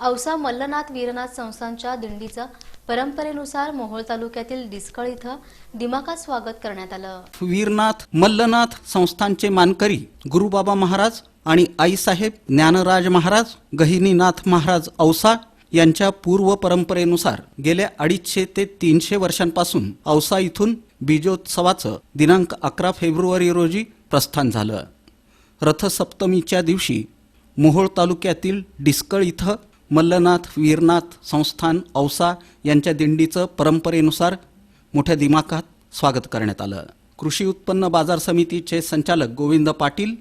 औसा मल्लनाथ वीरनाथ संस्थांच्या दिंडीचं परंपरेनुसार मोहोळ तालुक्यातील डिस्कळ इथं दिमाकात स्वागत करण्यात आलं. वीरनाथ मल्लनाथ संस्थांचे मानकरी गुरुबाबा महाराज आणि आईसाहेब ज्ञानराज महाराज गहिनीनाथ महाराज औसा यांच्या पूर्व परंपरेनुसार गेल्या अडीचशे ते तीनशे वर्षांपासून औसा इथून बीजोत्सवाचं दिनांक अकरा फेब्रुवारी रोजी प्रस्थान झालं. रथसप्तमीच्या दिवशी मोहोळ तालुक्यातील डिस्कळ इथं मल्लनाथ वीरनाथ संस्थान औसा यांच्या दिंडीचं परंपरेनुसार मोठ्या दिमाखात स्वागत करण्यात आलं. कृषी उत्पन्न बाजार समितीचे संचालक गोविंद पाटील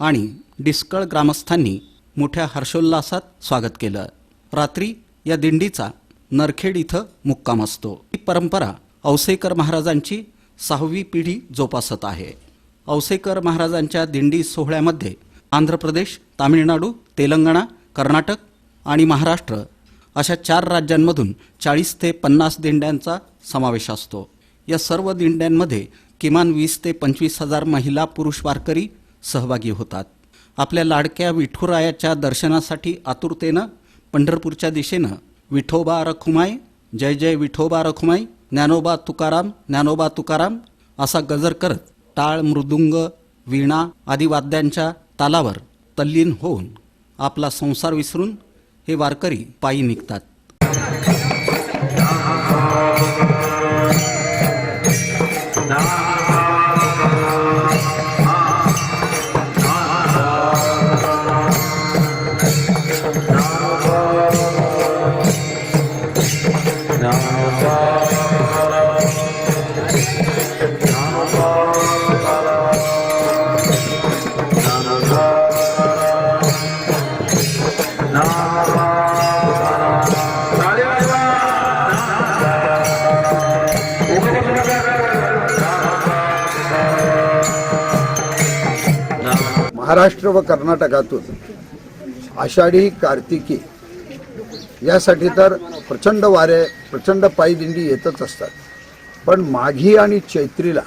आणि डिस्कळ ग्रामस्थांनी मोठ्या हर्षोल्लासात स्वागत केलं. रात्री या दिंडीचा नरखेड इथं मुक्काम असतो. ही परंपरा औसेकर महाराजांची सहावी पिढी जोपासत आहे. औसेकर महाराजांच्या दिंडी सोहळ्यामध्ये आंध्र प्रदेश तामिळनाडू तेलंगणा कर्नाटक आणि महाराष्ट्र अशा चार राज्यांमधून चाळीस ते पन्नास दिंड्यांचा समावेश असतो. या सर्व दिंड्यांमध्ये किमान वीस ते पंचवीस हजार महिला पुरुष वारकरी सहभागी होतात. आपल्या लाडक्या विठुरायाच्या दर्शनासाठी आतुरतेनं पंढरपूरच्या दिशेनं विठोबा रखुमाई जय जय विठोबा रखुमाई ज्ञानोबा तुकाराम ज्ञानोबा तुकाराम असा गजर करत टाळ मृदुंग वीणा आदी वाद्यांच्या तालावर तल्लीन होऊन आपला संसार विसरून हे वारकरी पायी निघतात. महाराष्ट्र व कर्नाटकातून आषाढी कार्तिकी यासाठी तर प्रचंड वारे प्रचंड पायी दिंडी येतच असतात. पण माघी आणि चैत्रीला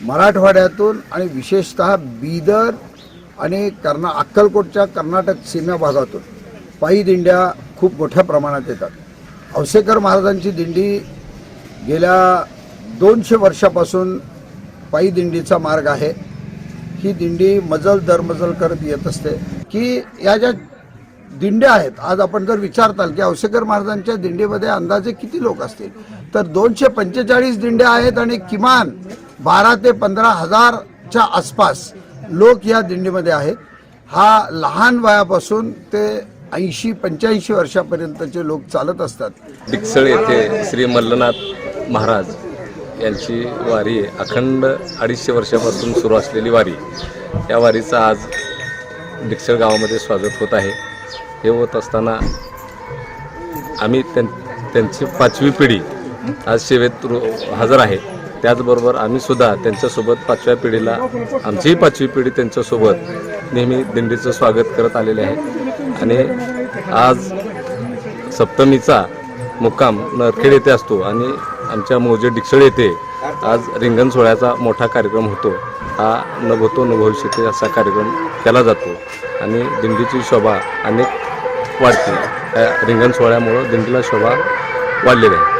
मराठवाड्यातून आणि विशेषतः बीदर आणि कर्ना अक्कलकोटच्या कर्नाटक सीमा भागातून पायी दिंड्या खूप मोठ्या प्रमाणात येतात. औसेकर महाराजांची दिंडी गेल्या दोनशे वर्षापासून पायी दिंडीचा मार्ग आहे. ही दिंडी मजल दरमजल करत येत असते. की या ज्या दिंड्या आहेत आज आपण जर विचारताल की औसेकर महाराजांच्या दिंडीमध्ये अंदाजे किती लोक असतील? तर दोनशे पंचेचाळीस दिंड्या आहेत आणि किमान बारा ते पंधरा हजारच्या आसपास लोक या दिंडीमध्ये आहेत. हा लहान वयापासून ते ऐंशी पंच्याऐंशी वर्षापर्यंतचे लोक चालत असतात. डिक्सळ येथे श्री मल्लनाथ महाराज यांची वारी अखंड अडीचशे वर्षापासून सुरू असलेली वारी. या वारीचं आज डिकसळ गावामध्ये स्वागत होत आहे. हे होत असताना आम्ही त्यां त्यांची पाचवी पिढी आज सेवेत रु हजर आहे. त्याचबरोबर आम्ही सुद्धा त्यांच्यासोबत पाचव्या पिढीला आमचीही पाचवी पिढी त्यांच्यासोबत नेहमी दिंडीचं स्वागत करत आलेले आहे. आणि आज सप्तमीचा मुक्काम नरखेड येथे असतो आणि आमच्या मोजे डिक्सळ येथे आज रिंगण सोहळ्याचा मोठा कार्यक्रम होतो. हा न होतो न भविष्यते असा कार्यक्रम केला जातो आणि दिंडीची शोभा अनेक वाढते. त्या रिंगण सोहळ्यामुळं दिंडीला शोभा वाढलेली आहे.